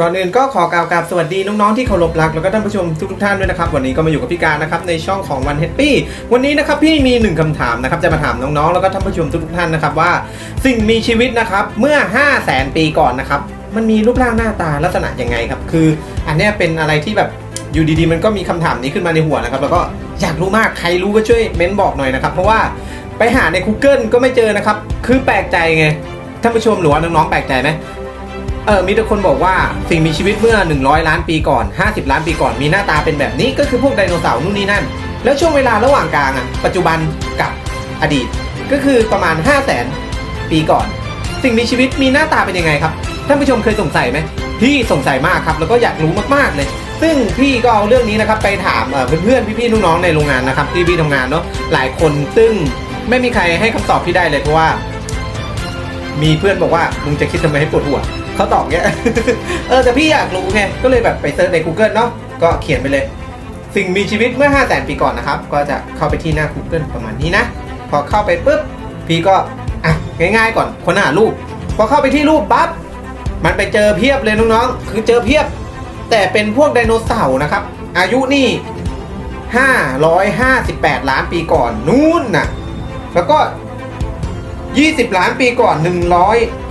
ก่อนอื่นก็ขอกล่าวกับสวัสดีน้องๆที่เคารพรักแล้วก็ท่านผู้ชมทุกๆท่านด้วยนะครับ วันนี้ก็มาอยู่กับพี่การนะครับในช่องของวันเฮปปี้วันนี้นะครับพี่มีหนึ่งคำถามนะครับจะมาถามน้องๆ แล้วก็ท่านผู้ชมทุกๆท่านนะครับว่า สิ่งมีชีวิตนะครับเมื่อ 5 0 0แสนปีก่อนนะครับมันมีรูปร่างหน้าตาลักษณะยังไงครับคือ อันเนี้ยเป็นอะไรที่แบบอยู่ดีๆ มันก็มีคำถามนี้ขึ้นมาในหัวนะครับแล้วก็อยากรู้มากใครรู้ก็ช่วยเม้นบอกหน่อยนะครับเพราะว่าไปหาใน Google ก็ไม่เจอนะครับคือแปลกใจไงท่านผู้ชมหรือว่าน้องๆแปลกใจไหม เออมีแต่คนบอกว่าสิ่งมีชีวิตเมื่อ 100 ล้านปีก่อน 50 ล้านปีก่อนมีหน้าตาเป็นแบบนี้ก็คือพวกไดโนเสาร์นู่นนี่นั่น แล้วช่วงเวลาระหว่างกลางอะปัจจุบันกับอดีต ก็คือประมาณ 5 0 0แสนปีก่อน สิ่งมีชีวิตมีหน้าตาเป็นยังไงครับท่านผู้ชมเคยสงสัยไหมพี่สงสัยมากครับ แล้วก็อยากรู้มากๆเลยซึ่งพี่ก็เอาเรื่องนี้นะครับไปถามเพื่อนๆพี่ๆน้องๆในโรงงานนะครับที่พี่ทำงานเนาะหลายคนซึ่งไม่มีใครให้คำตอบพี่ได้เลยเพราะว่า มีเพื่อนบอกว่ามึงจะคิดทำไมให้ปวดหัว เขาตอบเงี้ย เออแต่พี่อยากรู้ไง ก็เลยแบบไปเซิร์ชใน Google เนาะ ก็เขียนไปเลย สิ่งมีชีวิตเมื่อ 5 0 0 0 0 0ปีก่อนนะครับ ก็จะเข้าไปที่หน้า Google ประมาณนี้นะ พอเข้าไปปุ๊บ พี่ก็ อะ ง่ายๆก่อน ค้นหารูป พอเข้าไปที่รูปปั๊บ มันไปเจอเพียบเลยน้องๆ คือเจอเพียบ แต่เป็นพวกไดโนเสาร์นะครับ อายุนี่ 558 ล้านปีก่อนนู่นน่ะ แล้วก็ 20 ล้านปีก่อน 100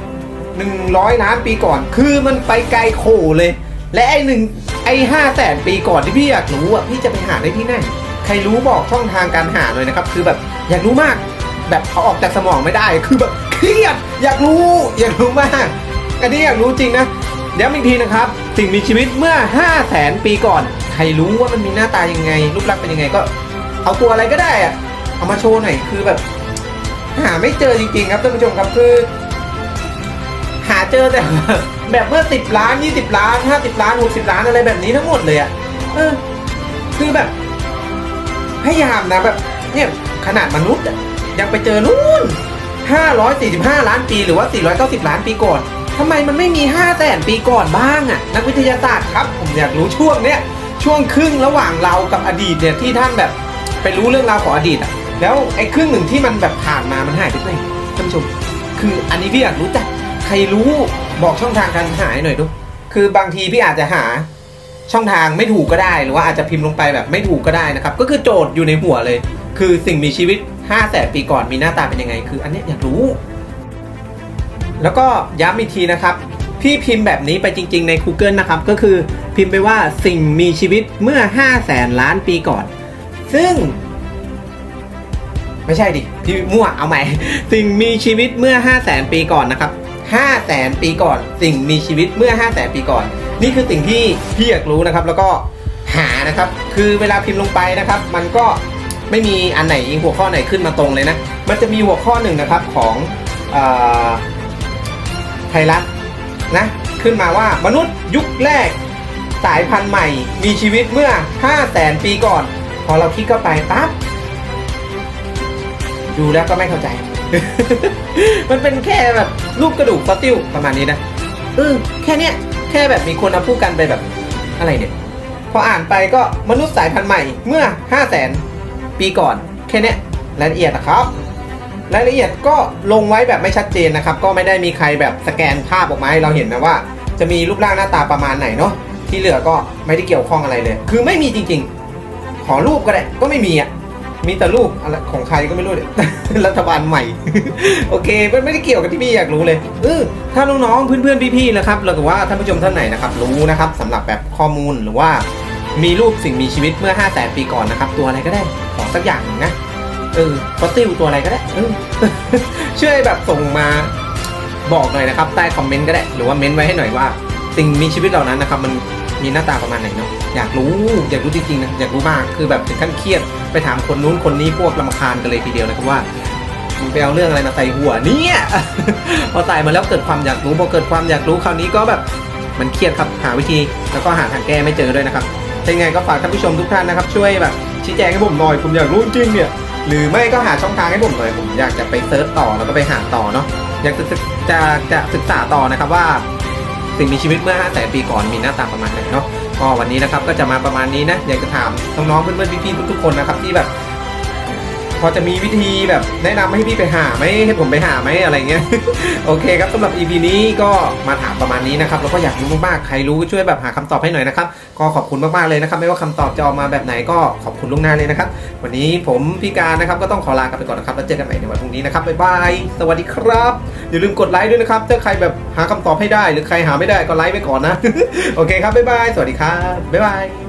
100 ล้านปีก่อน คือมันไปไกลโขเลย และไอ้หนึ่งไอ้ห้าแสนปีก่อนที่พี่อยากรู้อะพี่จะไปหาได้ที่ไหนใครรู้บอกช่องทางการหาหน่อยนะครับ คือแบบอยากรู้มาก แบบเอาออกจากสมองไม่ได้ คือแบบเครียด อยากรู้ อยากรู้มาก อันนี้อยากรู้จริงนะเดี๋ยวอีกทีนะครับ สิ่งมีชีวิตเมื่อ 5 0 0แสนปีก่อน ใครรู้ว่ามันมีหน้าตายังไง รูปลักษณ์เป็นยังไงก็ เอาตัวอะไรก็ได้อะเอามาโชว์หน่อย คือแบบ หาไม่เจอจริงๆครับท่านผู้ชมครับคือ หาเจอแต่แบบเมื่อสิบล้านยี่สิบล้านห้าสิบล้านหกสิบล้านอะไรแบบนี้ทั้งหมดเลยอะเออ คือแบบพยายามนะแบบเนี่ยขนาดมนุษย์ยังไปเจอนู่นห้าร้อยสี่สิบห้าล้านปีหรือว่าสี่ร้อยเก้าสิบล้านปีก่อนทำไมมันไม่มีห้าแสนปีก่อนบ้างอะนักวิทยาศาสตร์ครับ ผมอยากรู้ช่วงเนี้ยช่วงครึ่งระหว่างเรากับอดีตเนี่ยที่ท่านแบบไปรู้เรื่องราวของอดีตอะแล้วไอ้ครึ่งหนึ่งที่มันแบบผ่านมามันหายไปไหนท่านผู้ชม คืออันนี้พี่อยากรู้จัก ใครรู้บอกช่องทางการหาให้หน่อยดูคือบางทีพี่อาจจะหาช่องทางไม่ถูกก็ได้ หรือว่าอาจจะพิมพ์ลงไปแบบไม่ถูกก็ได้นะครับ ก็คือโจทย์อยู่ในหัวเลย คือสิ่งมีชีวิต5แสนปีก่อนมีหน้าตาเป็นยังไง คืออันนี้อยากรู้ แล้วก็ย้ำอีกทีนะครับ พี่พิมพ์แบบนี้ไปจริง ๆใน Google นะครับ ก็คือพิมพ์ไปว่าสิ่งมีชีวิตเมื่อ5แสนล้านปีก่อน ซึ่ง ไม่ใช่ดิพี่มั่วเอาใหม่ สิ่งมีชีวิตเมื่อ5แสนปีก่อนนะครับ 5 แสนปีก่อน สิ่งมีชีวิตเมื่อ 5 แสนปีก่อน นี่คือสิ่งที่พี่อยากรู้นะครับ แล้วก็หานะครับ คือเวลาพิมพ์ลงไปนะครับ มันก็ไม่มีอันไหนหัวข้อไหนขึ้นมาตรงเลยนะ มันจะมีหัวข้อหนึ่งนะครับของอไทยรัฐนะขึ้นมาว่ามนุษย์ยุคแรกสายพันธุ์ใหม่ มีชีวิตเมื่อ 5 แสนปีก่อน พอเราคลิกเข้าไปปั๊บดูแล้วก็ไม่เข้าใจ มันเป็นแค่แบบรูปกระดูกฟอสซิลประมาณนี้นะเออแค่เนี้ยแค่แบบมีคนเอาพูดกันไปแบบอะไรเนี่ย พออ่านไปก็มนุษย์สายพันธุ์ใหม่เมื่อ 5 0 0แสนปีก่อน แค่เนี้ยรายละเอียดนะครับ รายละเอียดก็ลงไว้แบบไม่ชัดเจนนะครับ ก็ไม่ได้มีใครแบบสแกนภาพออกมาให้เราเห็นนะว่า จะมีรูปร่างหน้าตาประมาณไหนเนาะที่เหลือก็ไม่ได้เกี่ยวข้องอะไรเลย คือไม่มีจริงๆ ขอรูปก็ได้ก็ไม่มีอะ มีแต่รูปอะไรของใครก็ไม่รู้เลยรัฐบาลใหม่ โอเคมันไม่ได้เกี่ยวกับที่พี่อยากรู้เลยเออถ้าน้องๆเพื่อนๆพี่ๆนะครับหรือว่าท่านผู้ชมท่านไหนนะครับรู้นะครับสำหรับแบบข้อมูลหรือว่า มีรูปสิ่งมีชีวิตเมื่อ5 0 0แสนปีก่อนนะครับ ตัวอะไรก็ได้ขอสักอย่างหนึ่งนะเออฟอสซิลตัวอะไรก็ได้เออช่วยแบบส่งมาบอกหน่อยนะครับใต้คอมเมนต์ก็ได้ หรือว่าเม้นต์ไว้ให้หน่อยว่า สิ่งมีชีวิตเหล่านั้นนะครับมัน มีหน้าตาประมาณไหนเนาะอยากรู้อยากรู้จริงๆนะอยากรู้มากคือแบบถึงขั้นเครียดไปถามคนนู้นคนนี้พวกลำคาญกันเลยทีเดียวนะครับว่ามึงไปเอาเรื่องอะไรมาใส่หัวเนี่ยพอใส่มาแล้วเกิดความอยากรู้พอเกิดความอยากรู้คราวนี้ก็แบบมันเครียดครับหาวิธีแล้วก็หาทางแก้ไม่เจอด้วยนะครับถ้ายังไงก็ฝากท่านผู้ชมทุกท่านนะครับ ช่วยแบบชี้แจงให้ผมหน่อยผมอยากรู้จริงเนี่ยหรือไม่ก็หาช่องทางให้ผมหน่อยผมอยากจะไปเซิร์ชต่อแล้วก็ไปหาต่อเนาะอยากจะศึกจะจะศึกษาต่อนะครับว่า สิ่งมีชีวิตเมื่อ 5 แสนปีก่อนมีหน้าตาประมาณไหนเนาะก็วันนี้นะครับก็จะมาประมาณนี้นะอยากจะถามน้องๆเพื่อนๆพี่ๆทุกๆคนนะครับที่แบบ พอจะมีวิธีแบบแนะนำให้พี่ไปหาไหมให้ผมไปหาไหมอะไรเงี้ย โอเคครับสำหรับ EP นี้ก็มาถามประมาณนี้นะครับแล้วก็อยากรู้มากๆใครรู้ช่วยแบบหาคำตอบให้หน่อยนะครับ ก็ขอบคุณมากๆเลยนะครับ ไม่ว่าคำตอบจะออกมาแบบไหนก็ขอบคุณล่วงหน้าเลยนะครับ วันนี้ผมพี่การนะครับก็ต้องขอลากันไปก่อนนะครับแล้วเจอกันใหม่ในวันพรุ่งนี้นะครับบ๊ายบายสวัสดีครับอย่าลืมกดไลค์ด้วยนะครับถ้าใครแบบหาคำตอบให้ได้ หรือใครหาไม่ได้ก็ไลค์ไปก่อนนะ โอเคครับบ๊ายบายสวัสดีครับบ๊ายบาย